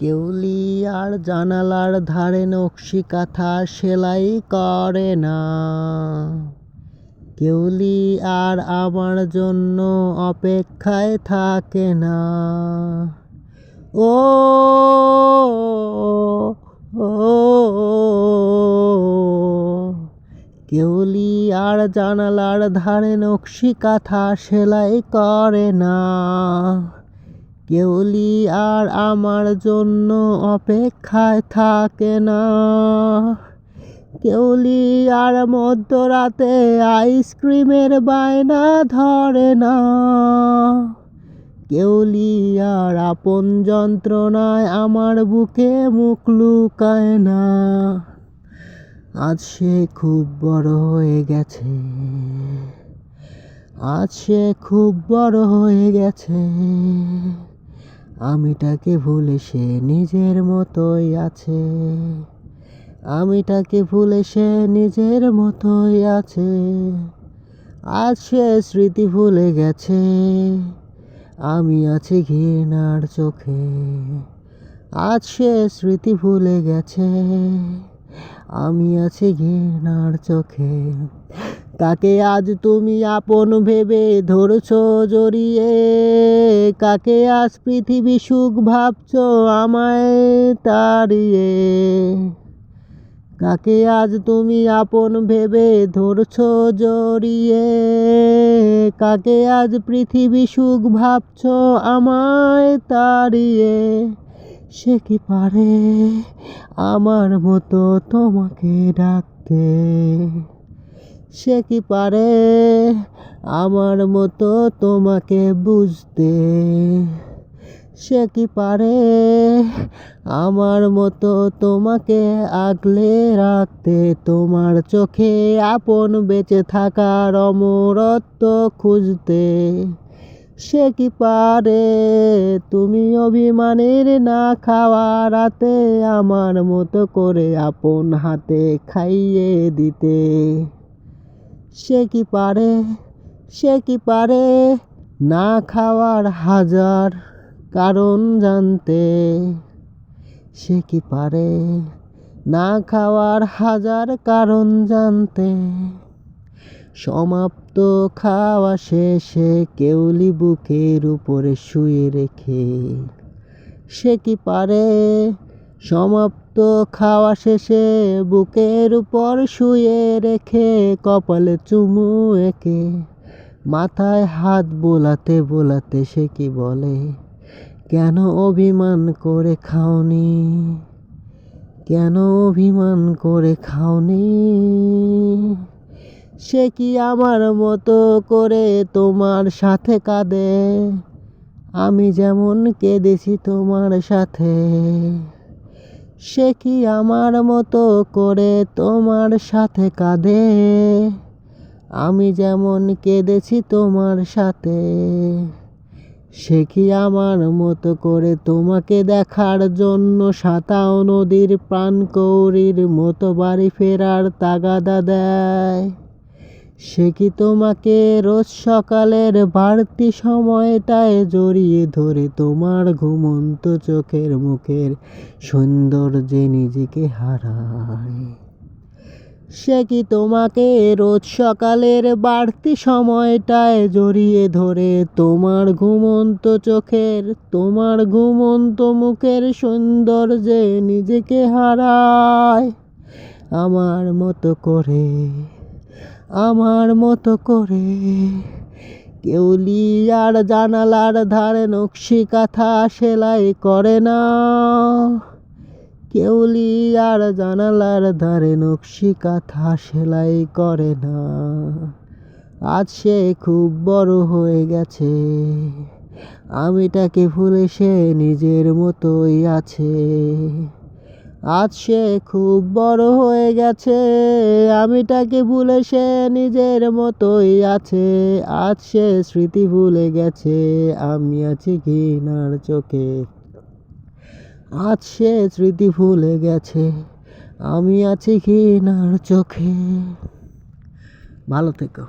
কেউলি আর জানালার ধারে নকশি কাঁথা সেলাই করে না। কেউলি আর আমার জন্য অপেক্ষায় থাকে না। ও কেউলি আর জানালার ধারে নকশি কাঁথা সেলাই করে না। কেউলি আর আমার জন্য অপেক্ষায় থাকে না। কেউলি আর মধ্যরাতে আইসক্রিমের বায়না ধরে না। কেউলি আর আপন যন্ত্রণায় আমার বুকে মুখ লুকায় না। আজ সে খুব বড় হয়ে গেছে। আজ সে খুব বড় হয়ে গেছে। আমি তাকে ভুলে সে নিজের মতোই আছে। আমি তাকে ভুলে সে নিজের মতোই আছে। আজ সে স্মৃতি ভুলে গেছে। আমি আছি ঘৃণার চোখে। আজ সে স্মৃতি ভুলে গেছে। আমি আছি ঘৃণার চোখে। কাকে আজ তুমি আপন ভেবে ধরছো জড়িয়ে? কাকে আজ পৃথিবী সুখ ভাবছ আমায় তাড়িয়ে? কাকে আজ তুমি আপন ভেবে ধরছো জড়িয়ে? কাকে আজ পৃথিবী সুখ ভাবছ আমায় তাড়িয়ে? সে কি পারে আমার মতো তোমাকে ডাকতে? সে কি পারে? আমার মতো তোমাকে বুঝতে। সে কি পারে? আমার মতো তোমাকে আগলে রাখতে তোমার চোখে আপন বেঁচে থাকার অমরত্ব খুঁজতে। সে কি পারে? তুমি অভিমানের না খাওয়া রাতে আমার মতো করে আপন হাতে খাইয়ে দিতে। সে কি পারে? সে কি পারে? না খাওয়ার হাজার কারণ জানতে। সে কি পারে? না খাওয়ার হাজার কারণ জানতে। সমাপ্ত খাওয়া শেষে কেউলি বুকের উপরে শুয়ে রেখে। সে কি পারে? সমাপ্ত খাওয়া শেষে বুকের উপর শুয়ে রেখে কপালে চুমু এঁকে, মাথায় হাত বোলাতে বোলাতে সে কি বলে? কেন অভিমান করে খাওনি? কেন অভিমান করে খাওনি? সে কি আমার মতো করে তোমার সাথে কাঁদে? আমি যেমন কেঁদেছি তোমার সাথে। সে কি আমার মতো করে তোমার সাথে কাঁদে? আমি যেমন কেঁদেছি তোমার সাথে, সে কি আমার মতো করে তোমাকে দেখার জন্য সাতাও নদীর প্রাণকৌরীর মতো বাড়ি ফেরার তাগাদা দেয়? সে কি তোমাকে রোজ সকালের বাড়তি সময়টায় জড়িয়ে ধরে তোমার ঘুমন্ত চোখের মুখের সৌন্দর্যে নিজেকে হারায়? সে কি তোমাকে রোজ সকালের বাড়তি সময়টায় জড়িয়ে ধরে তোমার ঘুমন্ত চোখের, তোমার ঘুমন্ত মুখের সৌন্দর্যে নিজেকে হারায়? আমার মতো করে আমার মতো করে। কেউলি আর জানালার ধারে নকশি কাঁথা সেলাই করে না। কেউলি আর জানালার ধারে নকশি কাঁথা সেলাই করে না। আজ সে খুব বড় হয়ে গেছে। আমি তাকে ভুলে সে নিজের মতোই আছে। আজ সে খুব বড় হয়ে গেছে আমি তাকে ভুলে সে নিজের মতোই আছে। আজ সে স্মৃতি ভুলে গেছে, আমি আছি ঘৃণার চোখে। আজ সে স্মৃতি ভুলে গেছে, আমি আছি ঘৃণার চোখে। ভালো থেকো।